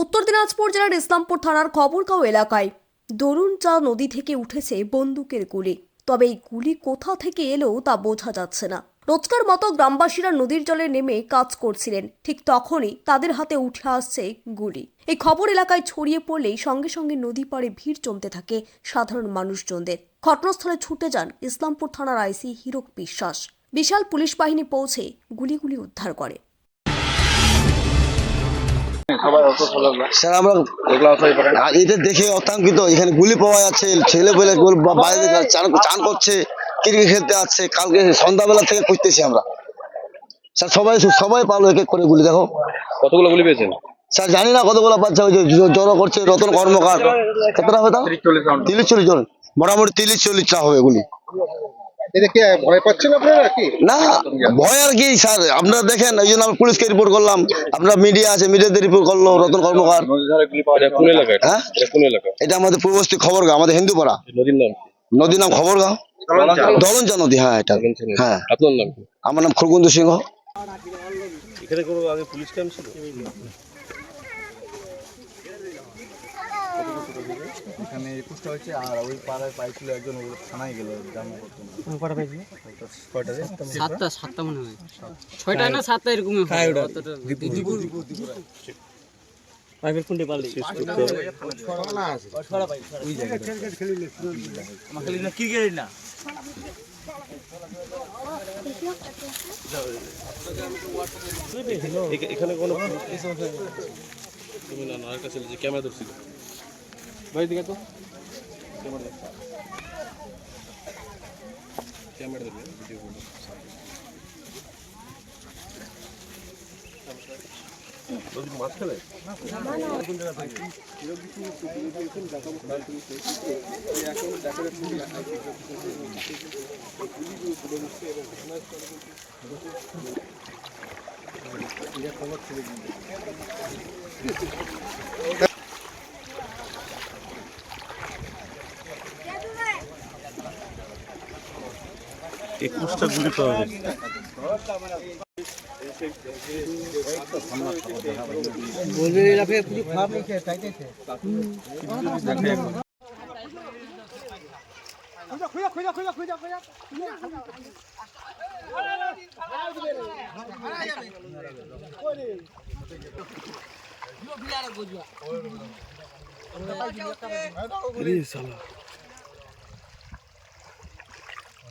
উত্তর দিনাজপুর জেলার ইসলামপুর থানার খবরগাঁও এলাকায় দরুনচা নদী থেকে উঠেছে বন্দুকের গুলি। তবে এই গুলি কোথা থেকে এলো তা বোঝা যাচ্ছে না। রোজকার মতো গ্রামবাসীরা নদীর জলে নেমে কাজ করছিলেন। ঠিক তখনই তাদের হাতে উঠে আসছে গুলি। এই খবর এলাকায় ছড়িয়ে পড়লেই সঙ্গে সঙ্গে নদী পাড়ে ভিড় জমতে থাকে সাধারণ মানুষজনদের। ঘটনাস্থলে ছুটে যান ইসলামপুর থানার আইসি হিরক বিশ্বাস। বিশাল পুলিশ বাহিনী পৌঁছে গুলিগুলি উদ্ধার করে। স্যার আমরা এগুলো অতই পারে না আর এটা দেখে অত্যাঙ্কিত এখানে গুলি পাওয়া যাচ্ছে ছেলে পেলে বাইরে থেকে চান চান করছে ক্রিকেট খেলতে আসছে কালকে সন্ধ্যাবেলা থেকে খুঁজতেছি আমরা। স্যার সবাই সবাই পালো এক এক করে গুলি দেখো। কতগুলো গুলি পেয়েছেন? স্যার জানি না কতগুলো বাচ্চা ওই জড়ো করছে রতন কর্মকার। কতটা হবে তা তিরিশ চল্লিশ তিরিশ চল্লিশ জন। মোটামুটি তিরিশ চল্লিশটা হবে গুলি। এটা কি ভয় পাচ্ছেন আপনারা কি? না ভয় আর কি স্যার। আপনারা দেখেন ওই জন্য আমি পুলিশকে রিপোর্ট করলাম। আপনারা মিডিয়া আছে মিডিয়াতে রিপোর্ট করল রতন কর্মকার। এটা? হ্যাঁ? এটা কোন এলাকা? এটা আমাদের পূর্বস্থী খবর গা আমাদের হিন্দুপাড়া। নদীর নাম কি? নদীর নাম খবর গা দলঞ্চা নদী হ্যাঁ এটা। হ্যাঁ। আপনার নাম আমার নাম খুরকুন্দু সিংহ। এখানে কোনো আগে পুলিশ ক্যাম্প ছিল? এখানে একুশটা হচ্ছে আর ওই পাড়ায় পাইছিল একজন ওগুলো থানায় গেল জামা কটা পাইছিল কটা রে? সাতটা সাতটা মনে হয়। ছয়টা না সাতটা এরকম কোনটি পারলি এখানে কোনো তুমি না না আরেকটা ছিল যে ক্যামেরা ধরছিল। ভাই দিকে তো ক্যামেরা ক্যামেরা ধরবে ভিডিও করবে নদীর মাঝখানে একুশটা গুলি পাওয়া গেছে।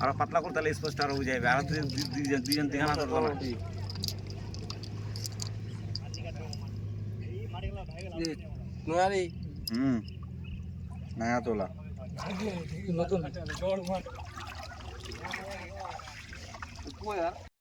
আরও পাতলা করতে তাহলে স্পষ্ট আরও বুঝাইবে আর দুজন দুজন- দুজন দেখানা করব না হুম। নয়া তোলা।